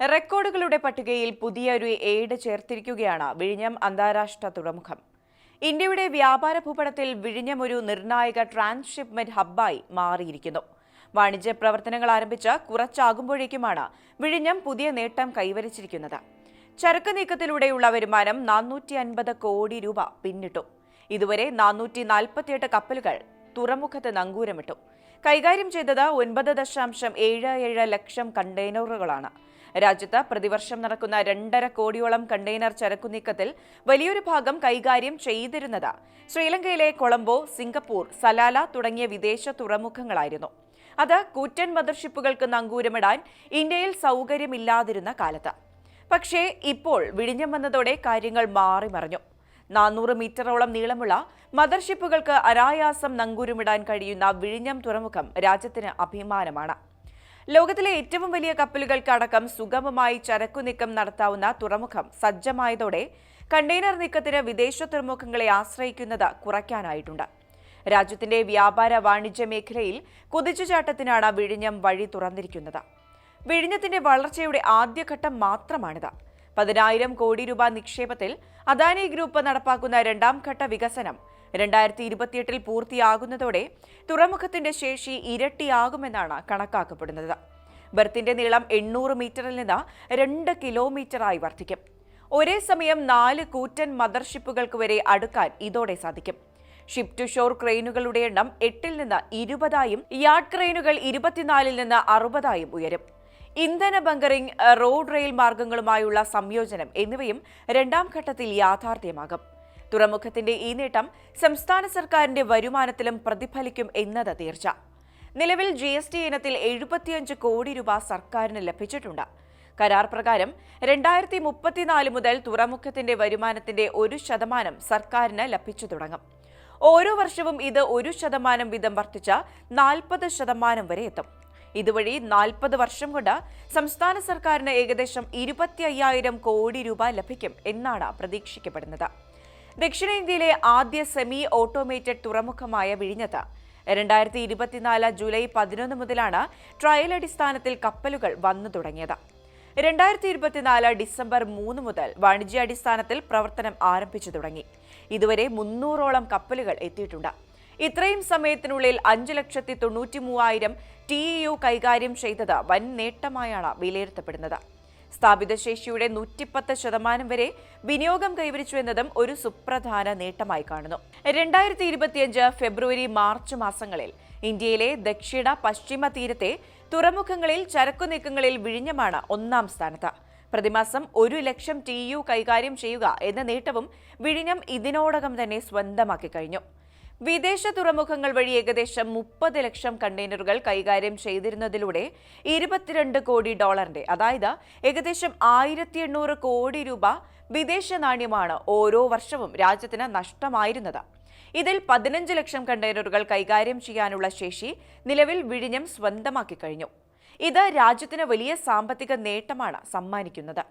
റെക്കോർഡുകളുടെ പട്ടികയിൽ പുതിയൊരു എയ്ഡ് ചേർത്തിരിക്കുകയാണ് വിഴിഞ്ഞം അന്താരാഷ്ട്ര തുറമുഖം. ഇന്ത്യയുടെ വ്യാപാര ഭൂപടത്തിൽ വിഴിഞ്ഞം ഒരു നിർണായക ട്രാൻസ്ഷിപ്മെന്റ് ഹബ്ബായി മാറിയിരിക്കുന്നു. വാണിജ്യ പ്രവർത്തനങ്ങൾ ആരംഭിച്ച് കുറച്ചാകുമ്പോഴേക്കുമാണ് വിഴിഞ്ഞം പുതിയ നേട്ടം കൈവരിച്ചിരിക്കുന്നത്. ചരക്ക് നീക്കത്തിലൂടെയുള്ള വരുമാനം നാനൂറ്റി അൻപത് കോടി രൂപ പിന്നിട്ടു. ഇതുവരെ നാനൂറ്റി നാൽപ്പത്തിയെട്ട് കപ്പലുകൾ തുറമുഖത്ത് നങ്കൂരമിട്ടു. കൈകാര്യം ചെയ്തത് ഒൻപത് ദശാംശം ഏഴ് ഏഴ് ലക്ഷം കണ്ടെയ്നറുകളാണ്. രാജ്യത്ത് പ്രതിവർഷം നടക്കുന്ന രണ്ടര കോടിയോളം കണ്ടെയ്നർ ചരക്കു നീക്കത്തിൽ വലിയൊരു ഭാഗം കൈകാര്യം ചെയ്തിരുന്നത് ശ്രീലങ്കയിലെ കൊളംബോ സിംഗപ്പൂർ സലാല തുടങ്ങിയ വിദേശ തുറമുഖങ്ങളായിരുന്നു. അത് കൂറ്റൻ മദർഷിപ്പുകൾക്ക് നങ്കൂരമിടാൻ ഇന്ത്യയിൽ സൗകര്യമില്ലാതിരുന്ന കാലത്ത്. പക്ഷേ ഇപ്പോൾ വിഴിഞ്ഞം വന്നതോടെ കാര്യങ്ങൾ മാറിമറിഞ്ഞു നാനൂറ് മീറ്ററോളം നീളമുള്ള മദർഷിപ്പുകൾക്ക് അനായാസം നങ്കൂരമിടാൻ കഴിയുന്ന വിഴിഞ്ഞം തുറമുഖം രാജ്യത്തിന് അഭിമാനമാണ്. ലോകത്തിലെ ഏറ്റവും വലിയ കപ്പലുകൾക്കടക്കം സുഗമമായി ചരക്കു നീക്കം നടത്താവുന്ന തുറമുഖം സജ്ജമായതോടെ കണ്ടെയ്നർ നീക്കത്തിന് വിദേശ തുറമുഖങ്ങളെ ആശ്രയിക്കുന്നത് കുറയ്ക്കാനായിട്ടുണ്ട്. രാജ്യത്തിന്റെ വ്യാപാര വാണിജ്യ മേഖലയിൽ കുതിച്ചുചാട്ടത്തിനാണ് വിഴിഞ്ഞം വഴി തുറന്നിരിക്കുന്നത്. വിഴിഞ്ഞത്തിന്റെ വളർച്ചയുടെ ആദ്യഘട്ടം മാത്രമാണിത്. പതിനായിരം കോടി രൂപ നിക്ഷേപത്തിൽ അദാനി ഗ്രൂപ്പ് നടപ്പാക്കുന്ന രണ്ടാം ഘട്ട വികസനം രണ്ടായിരത്തി ഇരുപത്തിയെട്ടിൽ പൂർത്തിയാകുന്നതോടെ തുറമുഖത്തിന്റെ ശേഷി ഇരട്ടിയാകുമെന്നാണ് കണക്കാക്കപ്പെടുന്നത്. ബർത്തിന്റെ നീളം എണ്ണൂറ് മീറ്ററിൽ നിന്ന് രണ്ട് കിലോമീറ്ററായി വർദ്ധിക്കും. ഒരേ സമയം നാല് കൂറ്റൻ മദർഷിപ്പുകൾക്ക് വരെ അടുക്കാൻ ഇതോടെ സാധിക്കും. ഷിപ്പ് ടു ഷോർ ക്രെയിനുകളുടെ എണ്ണം എട്ടിൽ നിന്ന് ഇരുപതായും യാർഡ് ക്രെയിനുകൾ ഇരുപത്തിനാലിൽ നിന്ന് അറുപതായും ഉയരും. ഇന്ധന ബങ്കറിംഗ് റോഡ് റെയിൽ മാർഗങ്ങളുമായുള്ള സംയോജനം എന്നിവയും രണ്ടാം ഘട്ടത്തിൽ യാഥാർത്ഥ്യമാകും. തുറമുഖത്തിന്റെ ഈ നേട്ടം സംസ്ഥാന സർക്കാരിന്റെ വരുമാനത്തിലും പ്രതിഫലിക്കും എന്നത് തീർച്ച. നിലവിൽ ജി എസ് ടി ഇനത്തിൽ എഴുപത്തിയഞ്ച് കോടി രൂപ സർക്കാരിന് ലഭിച്ചിട്ടുണ്ട്. കരാർ പ്രകാരം രണ്ടായിരത്തി മുപ്പത്തിനാല് മുതൽ തുറമുഖത്തിന്റെ വരുമാനത്തിന്റെ ഒരു ശതമാനം സർക്കാരിന് ലഭിച്ചു തുടങ്ങും. ഓരോ വർഷവും ഇത് ഒരു ശതമാനം വീതം വർദ്ധിച്ച നാൽപ്പത് ശതമാനം വരെ എത്തും. ഇതുവഴി നാൽപ്പത് വർഷം കൊണ്ട് സംസ്ഥാന സർക്കാരിന് ഏകദേശം ഇരുപത്തി അയ്യായിരം കോടി രൂപ ലഭിക്കും എന്നാണ് പ്രതീക്ഷിക്കപ്പെടുന്നത്. ദക്ഷിണേന്ത്യയിലെ ആദ്യ സെമി ഓട്ടോമേറ്റഡ് തുറമുഖമായ വിഴിഞ്ഞത്ത്. രണ്ടായിരത്തി ഇരുപത്തിനാല് ജൂലൈ പതിനൊന്ന് മുതലാണ് ട്രയൽ അടിസ്ഥാനത്തിൽ കപ്പലുകൾ വന്നു തുടങ്ങിയത്. രണ്ടായിരത്തി ഇരുപത്തിനാല് ഡിസംബർ മൂന്ന് മുതൽ വാണിജ്യാടിസ്ഥാനത്തിൽ പ്രവർത്തനം ആരംഭിച്ചു തുടങ്ങി. ഇതുവരെ മുന്നൂറോളം കപ്പലുകൾ എത്തിയിട്ടുണ്ട്. ഇത്രയും സമയത്തിനുള്ളിൽ അഞ്ച് ലക്ഷത്തി തൊണ്ണൂറ്റി മൂവായിരം ടി യു കൈകാര്യം ചെയ്തത് വൻ നേട്ടമായാണ് വിലയിരുത്തപ്പെടുന്നത്. സ്ഥാപിത ശേഷിയുടെ നൂറ്റിപ്പത്ത് ശതമാനം വരെ വിനിയോഗം കൈവരിച്ചു എന്നതും ഒരു സുപ്രധാന നേട്ടമായി കാണുന്നു. രണ്ടായിരത്തി ഇരുപത്തിയഞ്ച് ഫെബ്രുവരി മാർച്ച് മാസങ്ങളിൽ ഇന്ത്യയിലെ ദക്ഷിണ പശ്ചിമ തീരത്തെ തുറമുഖങ്ങളിൽ ചരക്കു നീക്കങ്ങളിൽ വിഴിഞ്ഞമാണ് ഒന്നാം സ്ഥാനത്ത്. പ്രതിമാസം ഒരു ലക്ഷം ടി കൈകാര്യം ചെയ്യുക എന്ന നേട്ടവും വിഴിഞ്ഞം ഇതിനോടകം തന്നെ സ്വന്തമാക്കി കഴിഞ്ഞു. വിദേശ തുറമുഖങ്ങൾ വഴി ഏകദേശം മുപ്പത് ലക്ഷം കണ്ടെയ്നറുകൾ കൈകാര്യം ചെയ്തിരുന്നതിലൂടെ ഇരുപത്തിരണ്ട് കോടി ഡോളറിന്റെ അതായത് ഏകദേശം ആയിരത്തി എണ്ണൂറ് കോടി രൂപ വിദേശ നാണ്യമാണ് ഓരോ വർഷവും രാജ്യത്തിന് നഷ്ടമായിരുന്നത്. ഇതിൽ പതിനഞ്ച് ലക്ഷം കണ്ടെയ്നറുകൾ കൈകാര്യം ചെയ്യാനുള്ള ശേഷി നിലവിൽ വിഴിഞ്ഞം സ്വന്തമാക്കി കഴിഞ്ഞു. ഇത് രാജ്യത്തിന് വലിയ സാമ്പത്തിക നേട്ടമാണ് സമ്മാനിക്കുന്നത്.